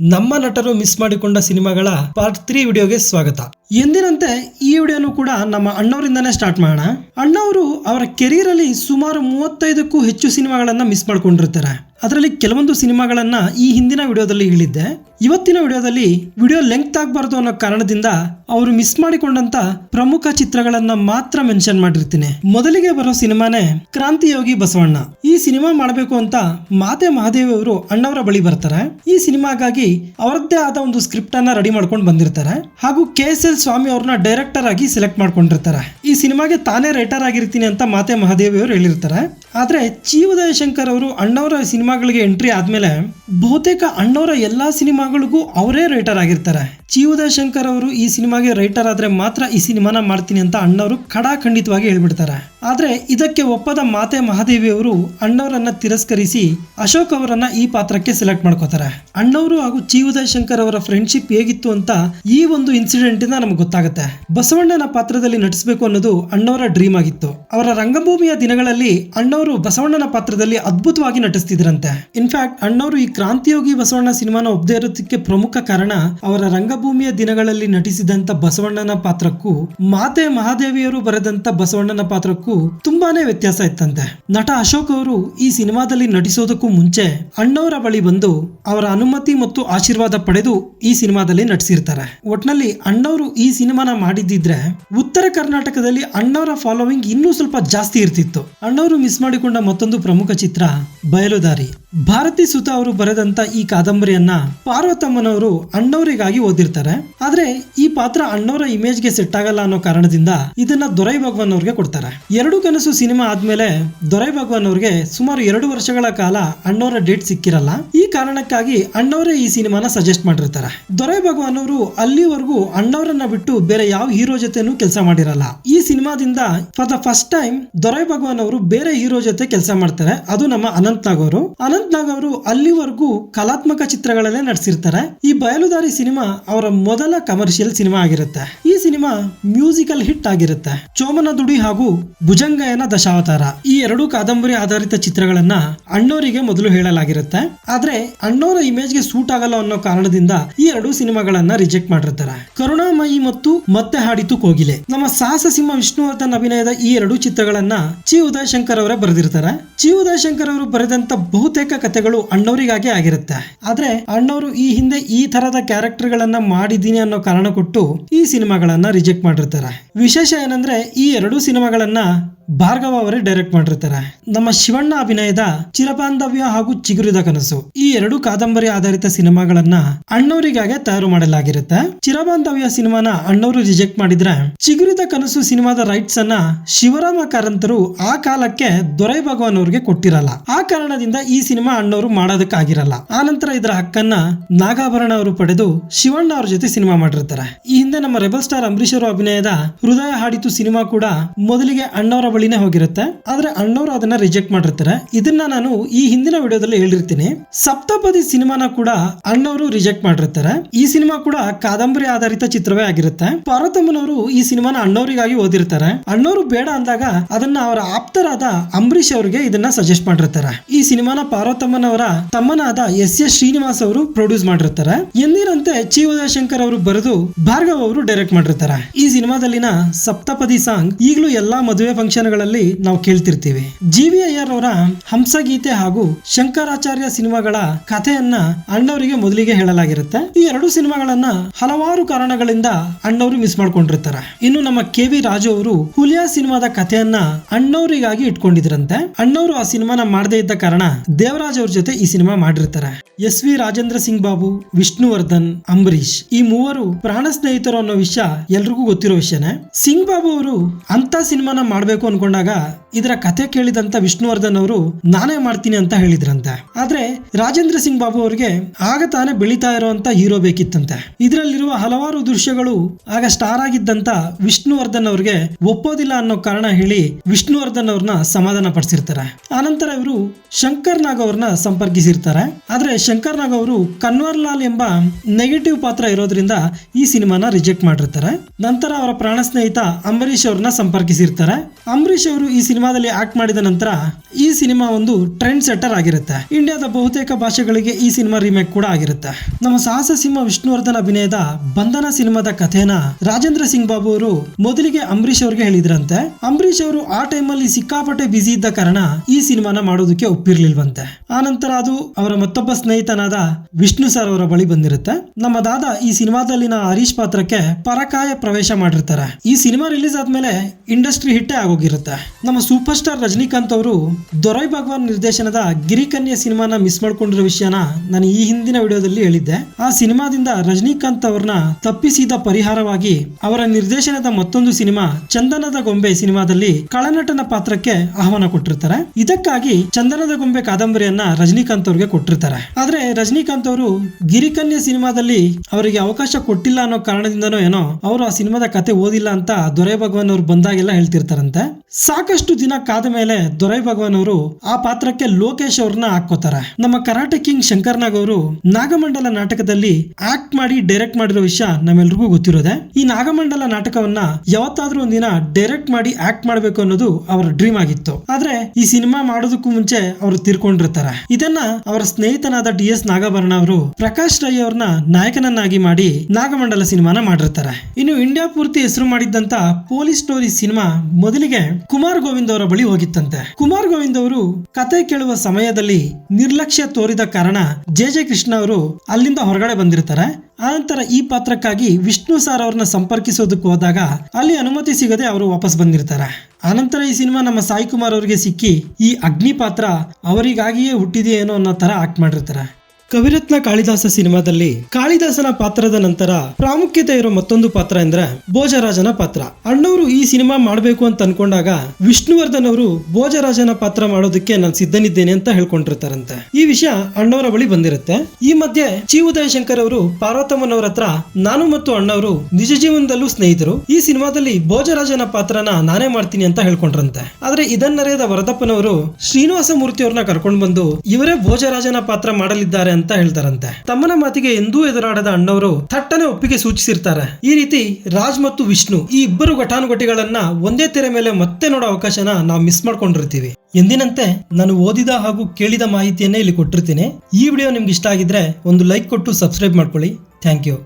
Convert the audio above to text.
ನಮ್ಮ ನಟರು ಮಿಸ್ ಮಾಡಿಕೊಂಡ ಸಿನಿಮಾಗಳ ಪಾರ್ಟ್ ತ್ರೀ ವಿಡಿಯೋಗೆ ಸ್ವಾಗತ. ಎಂದಿನಂತೆ ಈ ವಿಡಿಯೋನು ಕೂಡ ನಮ್ಮ ಅಣ್ಣವರಿಂದನೇ ಸ್ಟಾರ್ಟ್ ಮಾಡೋಣ. ಅಣ್ಣವರು ಅವರ ಕೆರಿಯರ್ ಅಲ್ಲಿ ಸುಮಾರು ಮೂವತ್ತೈದಕ್ಕೂ ಹೆಚ್ಚು ಸಿನಿಮಾಗಳನ್ನ ಮಿಸ್ ಮಾಡ್ಕೊಂಡಿರ್ತಾರೆ. ಅದರಲ್ಲಿ ಕೆಲವೊಂದು ಸಿನಿಮಾಗಳನ್ನ ಈ ಹಿಂದಿನ ವಿಡಿಯೋದಲ್ಲಿ ಹೇಳಿದ್ದೆ. ಇವತ್ತಿನ ವಿಡಿಯೋದಲ್ಲಿ ವಿಡಿಯೋ ಲೆಂತ್ ಆಗಬಾರ್ದು ಅನ್ನೋ ಕಾರಣದಿಂದ ಅವರು ಮಿಸ್ ಮಾಡಿಕೊಂಡಂತ ಪ್ರಮುಖ ಚಿತ್ರಗಳನ್ನ ಮಾತ್ರ ಮೆನ್ಷನ್ ಮಾಡಿರ್ತೀನಿ. ಮೊದಲಿಗೆ ಬರೋ ಸಿನಿಮಾನೇ ಕ್ರಾಂತಿಯೋಗಿ ಬಸವಣ್ಣ. ಈ ಸಿನಿಮಾ ಮಾಡಬೇಕು ಅಂತ ಮಾತೆ ಮಹಾದೇವಿ ಅವರು ಅಣ್ಣವರ ಬಳಿ ಬರ್ತಾರೆ. ಈ ಸಿನಿಮಾಗಾಗಿ ಅವರದ್ದೇ ಆದ ಒಂದು ಸ್ಕ್ರಿಪ್ಟ್ ಅನ್ನ ರೆಡಿ ಮಾಡ್ಕೊಂಡು ಬಂದಿರ್ತಾರೆ. ಹಾಗೂ ಕೆ ಎಸ್ ಸ್ವಾಮಿ ಅವ್ರನ್ನ ಡೈರೆಕ್ಟರ್ ಆಗಿ ಸೆಲೆಕ್ಟ್ ಮಾಡ್ಕೊಂಡಿರ್ತಾರೆ. ಈ ಸಿನಿಮಾಗೆ ತಾನೇ ರೈಟರ್ ಆಗಿರ್ತೀನಿ ಅಂತ ಮಾತೆ ಮಹಾದೇವಿ ಅವರು ಹೇಳಿರ್ತಾರೆ. ಆದ್ರೆ ಚೀವದಯ ಶಂಕರ್ ಅವರು ಅಣ್ಣವರ ಸಿನಿಮಾಗಳಿಗೆ ಎಂಟ್ರಿ ಆದ್ಮೇಲೆ ಬಹುತೇಕ ಅಣ್ಣವರ ಎಲ್ಲಾ ಸಿನಿಮಾಗಳಿಗೂ ಅವರೇ ರೈಟರ್ ಆಗಿರ್ತಾರೆ. ಚೀವದಯ ಶಂಕರ್ ಅವರು ಈ ಸಿನಿಮಾಗೆ ರೈಟರ್ ಆದ್ರೆ ಮಾತ್ರ ಈ ಸಿನಿಮಾನ ಮಾಡ್ತೀನಿ ಅಂತ ಅಣ್ಣವರು ಖಡಾಖಂಡಿತವಾಗಿ ಹೇಳ್ಬಿಡ್ತಾರೆ. ಆದ್ರೆ ಇದಕ್ಕೆ ಒಪ್ಪದ ಮಾತೆ ಮಹಾದೇವಿಯವರು ಅಣ್ಣವರನ್ನ ತಿರಸ್ಕರಿಸಿ ಅಶೋಕ್ ಅವರನ್ನ ಈ ಪಾತ್ರಕ್ಕೆ ಸೆಲೆಕ್ಟ್ ಮಾಡ್ಕೋತಾರೆ. ಅಣ್ಣವರು ಹಾಗೂ ಚಿ ಉದಯ ಶಂಕರ್ ಅವರ ಫ್ರೆಂಡ್ಶಿಪ್ ಹೇಗಿತ್ತು ಅಂತ ಈ ಒಂದು ಇನ್ಸಿಡೆಂಟ್ ಇಂದ ನಮ್ಗೆ ಗೊತ್ತಾಗುತ್ತೆ. ಬಸವಣ್ಣನ ಪಾತ್ರದಲ್ಲಿ ನಟಿಸಬೇಕು ಅನ್ನೋದು ಅಣ್ಣವರ ಡ್ರೀಮ್ ಆಗಿತ್ತು. ಅವರ ರಂಗಭೂಮಿಯ ದಿನಗಳಲ್ಲಿ ಅಣ್ಣವರು ಬಸವಣ್ಣನ ಪಾತ್ರದಲ್ಲಿ ಅದ್ಭುತವಾಗಿ ನಟಿಸ್ತಿದ್ರಂತೆ. ಇನ್ಫ್ಯಾಕ್ಟ್ ಅಣ್ಣವರು ಈ ಕ್ರಾಂತಿಯೋಗಿ ಬಸವಣ್ಣ ಸಿನಿಮಾನ ಒಬ್ಬದೇ ಇರೋದಕ್ಕೆ ಪ್ರಮುಖ ಕಾರಣ ಅವರ ರಂಗಭೂಮಿಯ ದಿನಗಳಲ್ಲಿ ನಟಿಸಿದಂತ ಬಸವಣ್ಣನ ಪಾತ್ರಕ್ಕೂ, ಮಾತೆ ಮಹಾದೇವಿಯವರು ಬರೆದಂತ ಬಸವಣ್ಣನ ಪಾತ್ರಕ್ಕೂ ತುಂಬಾನೇ ವ್ಯತ್ಯಾಸ ಇತ್ತಂತೆ. ನಟ ಅಶೋಕ್ ಅವರು ಈ ಸಿನಿಮಾದಲ್ಲಿ ನಟಿಸೋದಕ್ಕೂ ಮುಂಚೆ ಅಣ್ಣವರ ಬಳಿ ಬಂದು ಅವರ ಅನುಮತಿ ಮತ್ತು ಆಶೀರ್ವಾದ ಪಡೆದು ಈ ಸಿನಿಮಾದಲ್ಲಿ ನಟಿಸಿರ್ತಾರೆ. ಒಟ್ನಲ್ಲಿ ಅಣ್ಣವರು ಈ ಸಿನಿಮಾನ ಮಾಡಿದ್ದಿದ್ರೆ ಉತ್ತರ ಕರ್ನಾಟಕದಲ್ಲಿ ಅಣ್ಣವರ ಫಾಲೋವಿಂಗ್ ಇನ್ನೂ ಸ್ವಲ್ಪ ಜಾಸ್ತಿ ಇರ್ತಿತ್ತು. ಅಣ್ಣವರು ಮಿಸ್ ಮಾಡಿಕೊಂಡ ಮತ್ತೊಂದು ಪ್ರಮುಖ ಚಿತ್ರ ಬಯಲುದಾರಿ. ಭಾರತಿ ಸುತ ಅವರು ಬರೆದಂತ ಈ ಕಾದಂಬರಿಯನ್ನ ಪಾರ್ವತಮ್ಮನವರು ಅಣ್ಣವರಿಗಾಗಿ ಓದಿರ್ತಾರೆ. ಆದ್ರೆ ಈ ಪಾತ್ರ ಅಣ್ಣವರ ಇಮೇಜ್ಗೆ ಸೆಟ್ ಆಗಲ್ಲ ಅನ್ನೋ ಕಾರಣದಿಂದ ಇದನ್ನ ದೊರೈ ಭಗವನ್ ಅವ್ರಿಗೆ ಕೊಡ್ತಾರೆ. ಎರಡು ಕನಸು ಸಿನಿಮಾ ಆದ್ಮೇಲೆ ದೊರೈ ಭಗವಾನ್ ಅವ್ರಿಗೆ ಸುಮಾರು ಎರಡು ವರ್ಷಗಳ ಕಾಲ ಅಣ್ಣವರ ಡೇಟ್ ಸಿಕ್ಕಿರಲ್ಲ. ಈ ಕಾರಣಕ್ಕಾಗಿ ಅಣ್ಣವರೇ ಈ ಸಿನಿಮಾನ ಸಜೆಸ್ಟ್ ಮಾಡಿರ್ತಾರೆ. ದೊರೈ ಭಗವಾನ್ ಅವರು ಅಲ್ಲಿವರೆಗೂ ಅಣ್ಣವರನ್ನ ಬಿಟ್ಟು ಬೇರೆ ಯಾವ ಹೀರೋ ಜೊತೆನೂ ಕೆಲಸ ಮಾಡಿರಲ್ಲ. ಈ ಸಿನಿಮಾದಿಂದ for the first time Dorai Bhagwan ಅವರು ಬೇರೆ ಹೀರೋ ಜೊತೆ ಕೆಲಸ ಮಾಡ್ತಾರೆ. ಅದು ನಮ್ಮ ಅನಂತ್ ನಾಗ್ ಅವರು. ಅನಂತ್ ನಾಗ್ ಅವರು ಅಲ್ಲಿವರೆಗೂ ಕಲಾತ್ಮಕ ಚಿತ್ರಗಳಲ್ಲೇ ನಟಿಸಿರ್ತಾರೆ ಈ ಬಯಲುದಾರಿ ಸಿನಿಮಾ ಅವರ ಮೊದಲ ಕಮರ್ಷಿಯಲ್ ಸಿನಿಮಾ ಆಗಿರುತ್ತೆ. ಈ ಸಿನಿಮಾ ಮ್ಯೂಸಿಕಲ್ ಹಿಟ್ ಆಗಿರುತ್ತೆ. ಚೋಮನ ದುಡಿ ಹಾಗೂ ಭುಜಂಗಯನ ದಶಾವತಾರ. ಈ ಎರಡು ಕಾದಂಬರಿ ಆಧಾರಿತ ಚಿತ್ರಗಳನ್ನ ಅಣ್ಣೋರಿಗೆ ಮೊದಲು ಹೇಳಲಾಗಿರುತ್ತೆ. ಆದ್ರೆ ಅಣ್ಣೋರ ಇಮೇಜ್ಗೆ ಸೂಟ್ ಆಗಲ್ಲ ಅನ್ನೋ ಕಾರಣದಿಂದ ಈ ಎರಡು ಸಿನಿಮಾಗಳನ್ನ ರಿಜೆಕ್ಟ್ ಮಾಡಿರ್ತಾರೆ. ಕರುಣಾಮಯಿ ಮತ್ತು ಮತ್ತೆ ಹಾಡಿತು ಕೋಗಿಲೆ. ನಮ್ಮ ಸಾಹಸ ಸಿಂಹ ವಿಷ್ಣುವರ್ಧನ್ ಅಭಿನಯದ ಈ ಎರಡು ಚಿತ್ರಗಳನ್ನ ಚಿ ಉದಯಶಂಕರ್ ಅವರೇ ಬರೆದಿರ್ತಾರೆ. ಚಿ ಉದಯಶಂಕರ್ ಅವರು ಬರೆದಂತ ಬಹುತೇಕ ಕಥೆಗಳು ಅಣ್ಣೋರಿಗಾಗಿ ಆಗಿರುತ್ತೆ. ಆದ್ರೆ ಅಣ್ಣವರು ಈ ಹಿಂದೆ ಈ ತರದ ಕ್ಯಾರೆಕ್ಟರ್ ಗಳನ್ನ ಮಾಡಿದ್ದೀನಿ ಅನ್ನೋ ಕಾರಣ ಕೊಟ್ಟು ಈ ಸಿನಿಮಾಗಳನ್ನ ರಿಜೆಕ್ಟ್ ಮಾಡಿರ್ತಾರೆ. ವಿಶೇಷ ಏನಂದ್ರೆ ಈ ಎರಡು ಸಿನಿಮಾಗಳನ್ನ ಭಾರ್ಗವ ಅವರೇ ಡೈರೆಕ್ಟ್ ಮಾಡಿರ್ತಾರೆ. ನಮ್ಮ ಶಿವಣ್ಣ ಅಭಿನಯದ ಚಿರಬಾಂಧವ್ಯ ಹಾಗೂ ಚಿಗುರಿದ ಕನಸು. ಈ ಎರಡು ಕಾದಂಬರಿ ಆಧಾರಿತ ಸಿನಿಮಾಗಳನ್ನ ಅಣ್ಣವರಿಗಾಗೆ ತಯಾರು ಮಾಡಲಾಗಿರುತ್ತೆ. ಚಿರಬಾಂಧವ್ಯ ಸಿನಿಮಾನ ಅಣ್ಣವರು ರಿಜೆಕ್ಟ್ ಮಾಡಿದ್ರೆ ಚಿಗುರಿದ ಕನಸು ಸಿನಿಮಾದ ರೈಟ್ಸ್ ಅನ್ನ ಶಿವರಾಮ ಕಾರಂತರು ಆ ಕಾಲಕ್ಕೆ ದೊರೆ ಭಗವಾನ್ ಅವ್ರಿಗೆ ಕೊಟ್ಟಿರಲ್ಲ. ಆ ಕಾರಣದಿಂದ ಈ ಸಿನಿಮಾ ಅಣ್ಣವರು ಮಾಡೋದಕ್ಕಾಗಿರಲ್ಲ. ಆ ನಂತರ ಇದರ ಹಕ್ಕನ್ನ ನಾಗಾಭರಣ ಅವರು ಪಡೆದು ಶಿವಣ್ಣ ಅವ್ರ ಜೊತೆ ಸಿನಿಮಾ ಮಾಡಿರ್ತಾರೆ. ಈ ಹಿಂದೆ ನಮ್ಮ ರೆಬಲ್ ಸ್ಟಾರ್ ಅಂಬರೀಶ್ ಅವರು ಅಭಿನಯದ ಹೃದಯ ಹಾಡಿತು ಸಿನಿಮಾ ಕೂಡ ಮೊದಲಿಗೆ ಅಣ್ಣವರ ಬಳಿನೇ ಹೋಗಿರುತ್ತೆ. ಆದ್ರೆ ಅಣ್ಣವರು ಅದನ್ನ ರಿಜೆಕ್ಟ್ ಮಾಡಿರ್ತಾರೆ. ಇದನ್ನ ನಾನು ಈ ಹಿಂದಿನ ವಿಡಿಯೋದಲ್ಲಿ ಹೇಳಿರ್ತೀನಿ. ಸಪ್ತಪದಿ ಸಿನಿಮಾನ ಕೂಡ ಅಣ್ಣವರು ರಿಜೆಕ್ಟ್ ಮಾಡಿರ್ತಾರೆ. ಈ ಸಿನಿಮಾ ಕೂಡ ಕಾದಂಬರಿ ಆಧಾರಿತ ಚಿತ್ರವೇ ಆಗಿರುತ್ತೆ. ಪಾರ್ವತಮ್ಮನವರು ಈ ಸಿನಿಮಾನ ಅಣ್ಣವರಿಗಾಗಿ ಓದಿರ್ತಾರೆ. ಅಣ್ಣವರು ಬೇಡ ಅಂದಾಗ ಅದನ್ನ ಅವರ ಆಪ್ತರಾದ ಅಂಬರೀಶ್ ಅವರಿಗೆ ಇದನ್ನ ಸಜೆಸ್ಟ್ ಮಾಡಿರ್ತಾರೆ. ಈ ಸಿನಿಮಾನ ಪಾರ್ವತಮ್ಮನವರ ತಮ್ಮನಾದ ಎಸ್ ಎಸ್ ಶ್ರೀನಿವಾಸ್ ಅವರು ಪ್ರೊಡ್ಯೂಸ್ ಮಾಡಿರ್ತಾರೆ. ಎಂದಿರಂತೆ ಚಿ ಉದಯಶಂಕರ್ ಅವರು ಬರೆದು ಭಾರ್ಗವ್ ಅವರು ಡೈರೆಕ್ಟ್ ಮಾಡಿರ್ತಾರೆ. ಈ ಸಿನಿಮಾದಲ್ಲಿನ ಸಪ್ತಪದಿ ಸಾಂಗ್ ಈಗಲೂ ಎಲ್ಲಾ ಮದುವೆ ಫಂಕ್ಷನ್ಗಳಲ್ಲಿ ನಾವು ಕೇಳ್ತಿರ್ತೀವಿ. ಜಿ ವಿ ಅಯ್ಯರ್ ಅವರ ಹಂಸಗೀತೆ ಹಾಗೂ ಶಂಕರಾಚಾರ್ಯ ಸಿನಿಮಾಗಳ ಕಥೆಯನ್ನ ಅಣ್ಣವರಿಗೆ ಮೊದಲಿಗೆ ಹೇಳಲಾಗಿರುತ್ತೆ. ಈ ಎರಡು ಸಿನಿಮಾಗಳನ್ನ ಹಲವಾರು ಕಾರಣಗಳಿಂದ ಅಣ್ಣವರು ಮಿಸ್ ಮಾಡ್ಕೊಂಡಿರ್ತಾರೆ. ಇನ್ನು ನಮ್ಮ ಕೆ ವಿ ರಾಜು ಅವರು ಹುಲಿಯಾ ಸಿನಿಮಾದ ಕಥೆಯನ್ನ ಅಣ್ಣವರಿಗಾಗಿ ಇಟ್ಕೊಂಡಿದ್ರಂತೆ. ಅಣ್ಣವರು ಆ ಸಿನಿಮಾನ ಮಾಡದೇ ಇದ್ದ ಕಾರಣ ದೇವರಾಜ್ ಅವ್ರ ಜೊತೆ ಈ ಸಿನಿಮಾ ಮಾಡಿರ್ತಾರೆ. ಎಸ್ ವಿ ರಾಜೇಂದ್ರ ಸಿಂಗ್ ಬಾಬು, ವಿಷ್ಣುವರ್ಧನ್ ಅಂಬರೀಶ್ ಈ ಮೂವರು ಪ್ರಾಣ ಸ್ನೇಹಿತರು ಅನ್ನೋ ವಿಷಯ ಎಲ್ರಿಗೂ ಗೊತ್ತಿರೋ ವಿಷಯನೇ. ಸಿಂಗ್ ಬಾಬು ಅವರು ಅಂತ ಸಿನಿಮಾನ ಮಾಡ್ಬೇಕು ಅನ್ಕೊಂಡಾಗ ಇದರ ಕಥೆ ಕೇಳಿದಂತ ವಿಷ್ಣುವರ್ಧನ್ ಅವರು, ನಾನೇ ಮಾಡ್ತೀನಿ ಅಂತ ಹೇಳಿದ್ರಂತೆ. ಆದ್ರೆ ರಾಜೇಂದ್ರ ಸಿಂಗ್ ಬಾಬು ಅವರಿಗೆ ಆಗ ತಾನೇ ಬೆಳೀತಾ ಇರುವಂತ ಹೀರೋ ಬೇಕಿತ್ತಂತೆ. ಇದರಲ್ಲಿರುವ ಹಲವಾರು ದೃಶ್ಯಗಳು ಆಗ ಸ್ಟಾರ್ ಆಗಿದ್ದಂತ ವಿಷ್ಣುವರ್ಧನ್ ಅವ್ರಿಗೆ ಒಪ್ಪೋದಿಲ್ಲ ಅನ್ನೋ ಕಾರಣ ಹೇಳಿ ವಿಷ್ಣುವರ್ಧನ್ ಅವ್ರನ್ನ ಸಮಾಧಾನ ಪಡಿಸಿರ್ತಾರೆ. ಆನಂತರ ಇವರು ಶಂಕರ್ ನಾಗ್ ಅವ್ರನ್ನ ಸಂಪರ್ಕಿಸಿರ್ತಾರೆ. ಆದ್ರೆ ಶಂಕರ್ ನಾಗ್ ಅವರು ಕನ್ವರ್ ಲಾಲ್ ಎಂಬ ನೆಗೆಟಿವ್ ಪಾತ್ರ ಇರೋದ್ರಿಂದ ಈ ಸಿನಿಮಾನ ರಿಜೆಕ್ಟ್ ಮಾಡಿರ್ತಾರೆ. ನಂತರ ಅವರ ಪ್ರಾಣ ಸ್ನೇಹಿತ ಅಂಬರೀಶ್ ಅವ್ರನ್ನ ಸಂಪರ್ಕಿಸಿರ್ತಾರೆ. ಅಂಬರೀಶ್ ಅವರು ಈ ಸಿನಿಮಾ ಸಿನಿಮಾದಲ್ಲಿ ಆಕ್ಟ್ ಮಾಡಿದ ನಂತರ ಈ ಸಿನಿಮಾ ಒಂದು ಟ್ರೆಂಡ್ ಸೆಟ್ಟರ್ ಆಗಿರುತ್ತೆ. ಇಂಡಿಯಾದ ಬಹುತೇಕ ಭಾಷೆಗಳಿಗೆ ಈ ಸಿನಿಮಾ ರಿಮೇಕ್ ಕೂಡ ಆಗಿರುತ್ತೆ. ನಮ್ಮ ಸಾಹಸ ಸಿಂಹ ವಿಷ್ಣುವರ್ಧನ್ ಅಭಿನಯದ ಬಂಧನ ಸಿನಿಮಾದ ಕಥೆನ ರಾಜೇಂದ್ರ ಸಿಂಗ್ ಬಾಬು ಅವರು ಮೊದಲಿಗೆ ಅಂಬರೀಷ್ ಅವರಿಗೆ ಹೇಳಿದ್ರಂತೆ. ಅಂಬರೀಷ್ ಅವರು ಆ ಟೈಮಲ್ಲಿ ಸಿಕ್ಕಾಪಟ್ಟೆ ಬ್ಯುಸಿ ಇದ್ದ ಕಾರಣ ಈ ಸಿನಿಮಾನ ಮಾಡೋದಕ್ಕೆ ಒಪ್ಪಿರ್ಲಿಲ್ವಂತೆ. ಆ ನಂತರ ಅದು ಅವರ ಮತ್ತೊಬ್ಬ ಸ್ನೇಹಿತನಾದ ವಿಷ್ಣು ಸರ್ ಅವರ ಬಳಿ ಬಂದಿರುತ್ತೆ. ನಮ್ಮ ದಾದ ಈ ಸಿನಿಮಾದಲ್ಲಿನ ಹರೀಶ್ ಪಾತ್ರಕ್ಕೆ ಪರಕಾಯ ಪ್ರವೇಶ ಮಾಡಿರ್ತಾರೆ. ಈ ಸಿನಿಮಾ ರಿಲೀಸ್ ಆದ್ಮೇಲೆ ಇಂಡಸ್ಟ್ರಿ ಹಿಟ್ಟೇ ಆಗೋಗಿರುತ್ತೆ. ನಮ್ಮ ಸೂಪರ್ ಸ್ಟಾರ್ ರಜನಿಕಾಂತ್ ಅವರು ದೊರೈ ಭಗವಾನ್ ನಿರ್ದೇಶನದ ಗಿರಿಕನ್ಯಾ ಸಿನಿಮಾನ ಮಿಸ್ ಮಾಡ್ಕೊಂಡಿರೋ ವಿಷಯನ ನಾನು ಈ ಹಿಂದಿನ ವಿಡಿಯೋದಲ್ಲಿ ಹೇಳಿದ್ದೆ. ಆ ಸಿನಿಮಾದಿಂದ ರಜನಿಕಾಂತ್ ಅವ್ರನ್ನ ತಪ್ಪಿಸಿದ ಪರಿಹಾರವಾಗಿ ಅವರ ನಿರ್ದೇಶನದ ಮತ್ತೊಂದು ಸಿನಿಮಾ ಚಂದನದ ಗೊಂಬೆ ಸಿನಿಮಾದಲ್ಲಿ ಕಳನಟನ ಪಾತ್ರಕ್ಕೆ ಆಹ್ವಾನ ಕೊಟ್ಟಿರ್ತಾರೆ. ಇದಕ್ಕಾಗಿ ಚಂದನದ ಗೊಂಬೆ ಕಾದಂಬರಿಯನ್ನ ರಜನಿಕಾಂತ್ ಅವ್ರಿಗೆ ಕೊಟ್ಟಿರ್ತಾರೆ. ಆದ್ರೆ ರಜನಿಕಾಂತ್ ಅವರು ಗಿರಿಕನ್ಯಾ ಸಿನಿಮಾದಲ್ಲಿ ಅವರಿಗೆ ಅವಕಾಶ ಕೊಟ್ಟಿಲ್ಲ ಅನ್ನೋ ಕಾರಣದಿಂದನೋ ಏನೋ ಅವರು ಆ ಸಿನಿಮಾದ ಕತೆ ಓದಿಲ್ಲ ಅಂತ ದೊರೆ ಭಗವಾನ್ ಅವರು ಬಂದಾಗೆಲ್ಲ ಹೇಳ್ತಿರ್ತಾರಂತೆ. ಸಾಕಷ್ಟು ದಿನ ಕಾದ ಮೇಲೆ ದೊರೆ ಭಗವಾನ್ ಅವರು ಆ ಪಾತ್ರಕ್ಕೆ ಲೋಕೇಶ್ ಅವ್ರನ್ನ ಹಾಕೋತಾರೆ ನಮ್ಮ ಕರಾಟೆ ಕಿಂಗ್ ಶಂಕರ್ ನಾಗ್ ಅವರು ನಾಗಮಂಡಲ ನಾಟಕದಲ್ಲಿ ಆಕ್ಟ್ ಮಾಡಿ ಡೈರೆಕ್ಟ್ ಮಾಡಿರೋ ವಿಷಯ ನಮ್ಮೆಲ್ರಿಗೂ ಗೊತ್ತಿರೋದೆ. ಈ ನಾಗಮಂಡಲ ನಾಟಕವನ್ನ ಯಾವತ್ತಾದ್ರೂ ಒಂದಿನ ಡೈರೆಕ್ಟ್ ಮಾಡಿ ಆಕ್ಟ್ ಮಾಡಬೇಕು ಅನ್ನೋದು ಅವರ ಡ್ರೀಮ್ ಆಗಿತ್ತು. ಆದ್ರೆ ಈ ಸಿನಿಮಾ ಮಾಡೋದಕ್ಕೂ ಮುಂಚೆ ಅವರು ತೀರ್ಕೊಂಡಿರ್ತಾರೆ. ಇದನ್ನ ಅವರ ಸ್ನೇಹಿತನಾದ ಡಿ ಎಸ್ ನಾಗಾಭರಣ ಅವರು ಪ್ರಕಾಶ್ ರೈ ಅವ್ರನ್ನ ನಾಯಕನನ್ನಾಗಿ ಮಾಡಿ ನಾಗಮಂಡಲ ಸಿನಿಮಾನ ಮಾಡಿರ್ತಾರೆ. ಇನ್ನು ಇಂಡಿಯಾ ಪೂರ್ತಿ ಹೆಸರು ಮಾಡಿದ್ದಂತ ಪೊಲೀಸ್ ಸ್ಟೋರಿ ಸಿನಿಮಾ ಮೊದಲಿಗೆ ಕುಮಾರ್ ಗೋವಿಂದ್ ಅವರ ಬಳಿ ಹೋಗಿತ್ತಂತೆ. ಕುಮಾರ್ ಗೋವಿಂದ್ ಅವರು ಕತೆ ಕೇಳುವ ಸಮಯದಲ್ಲಿ ನಿರ್ಲಕ್ಷ್ಯ ತೋರಿದ ಕಾರಣ ಜೆ ಜೆ ಕೃಷ್ಣ ಅವರು ಅಲ್ಲಿಂದ ಹೊರಗಡೆ ಬಂದಿರ್ತಾರೆ. ಆನಂತರ ಈ ಪಾತ್ರಕ್ಕಾಗಿ ವಿಷ್ಣು ಸಾರ್ ಅವ್ರನ್ನ ಸಂಪರ್ಕಿಸೋದಕ್ಕೆ ಹೋದಾಗ ಅಲ್ಲಿ ಅನುಮತಿ ಸಿಗದೆ ಅವರು ವಾಪಸ್ ಬಂದಿರ್ತಾರೆ. ಆನಂತರ ಈ ಸಿನಿಮಾ ನಮ್ಮ ಸಾಯಿ ಕುಮಾರ್ ಅವರಿಗೆ ಸಿಕ್ಕಿ ಈ ಅಗ್ನಿ ಪಾತ್ರ ಅವರಿಗಾಗಿಯೇ ಹುಟ್ಟಿದೆಯೇನೋ ಅನ್ನೋ ತರ ಆಕ್ಟ್ ಮಾಡಿರ್ತಾರೆ. ಕವಿರತ್ನ ಕಾಳಿದಾಸ ಸಿನಿಮಾದಲ್ಲಿ ಕಾಳಿದಾಸನ ಪಾತ್ರದ ನಂತರ ಪ್ರಾಮುಖ್ಯತೆ ಇರೋ ಮತ್ತೊಂದು ಪಾತ್ರ ಎಂದ್ರೆ ಭೋಜರಾಜನ ಪಾತ್ರ. ಅಣ್ಣವರು ಈ ಸಿನಿಮಾ ಮಾಡಬೇಕು ಅಂತ ಅನ್ಕೊಂಡಾಗ ವಿಷ್ಣುವರ್ಧನ್ ಅವರು ಭೋಜರಾಜನ ಪಾತ್ರ ಮಾಡೋದಕ್ಕೆ ನಾನು ಸಿದ್ಧನಿದ್ದೇನೆ ಅಂತ ಹೇಳ್ಕೊಂಡಿರ್ತಾರಂತೆ. ಈ ವಿಷಯ ಅಣ್ಣವರ ಬಳಿ ಬಂದಿರುತ್ತೆ. ಈ ಮಧ್ಯೆ ಚಿ ಉದಯಶಂಕರ್ ಅವರು ಪಾರ್ವತಮ್ಮನವರ ಹತ್ರ ನಾನು ಮತ್ತು ಅಣ್ಣವರು ನಿಜ ಜೀವನದಲ್ಲೂ ಸ್ನೇಹಿತರು. ಈ ಸಿನಿಮಾದಲ್ಲಿ ಭೋಜರಾಜನ ಪಾತ್ರನ ನಾನೇ ಮಾಡ್ತೀನಿ ಅಂತ ಹೇಳ್ಕೊಂಡ್ರಂತೆ. ಆದ್ರೆ ಇದನ್ನರೆಯದ ವರದಪ್ಪನವರು ಶ್ರೀನಿವಾಸ ಮೂರ್ತಿ ಅವ್ರನ್ನ ಕರ್ಕೊಂಡು ಬಂದು ಇವರೇ ಭೋಜರಾಜನ ಪಾತ್ರ ಮಾಡಲಿದ್ದಾರೆ ಅಂತ ಹೇಳ್ತಾರಂತೆ. ತಮ್ಮನ ಮಾತಿಗೆ ಎಂದೂ ಎದುರಾಡದ ಅಣ್ಣವರು ಥಟ್ಟನೆ ಒಪ್ಪಿಗೆ ಸೂಚಿಸಿರ್ತಾರೆ. ಈ ರೀತಿ ರಾಜ್ ಮತ್ತು ವಿಷ್ಣು ಈ ಇಬ್ಬರು ಘಟಾನುಘಟಿಗಳನ್ನ ಒಂದೇ ತೆರೆ ಮೇಲೆ ಮತ್ತೆ ನೋಡೋ ಅವಕಾಶನ ನಾವು ಮಿಸ್ ಮಾಡ್ಕೊಂಡಿರ್ತೀವಿ. ಎಂದಿನಂತೆ ನಾನು ಓದಿದ ಹಾಗೂ ಕೇಳಿದ ಮಾಹಿತಿಯನ್ನೇ ಇಲ್ಲಿ ಕೊಟ್ಟಿರ್ತೀನಿ. ಈ ವಿಡಿಯೋ ನಿಮ್ಗೆ ಇಷ್ಟ ಆಗಿದ್ರೆ ಒಂದು ಲೈಕ್ ಕೊಟ್ಟು ಸಬ್ಸ್ಕ್ರೈಬ್ ಮಾಡ್ಕೊಳ್ಳಿ. Thank you.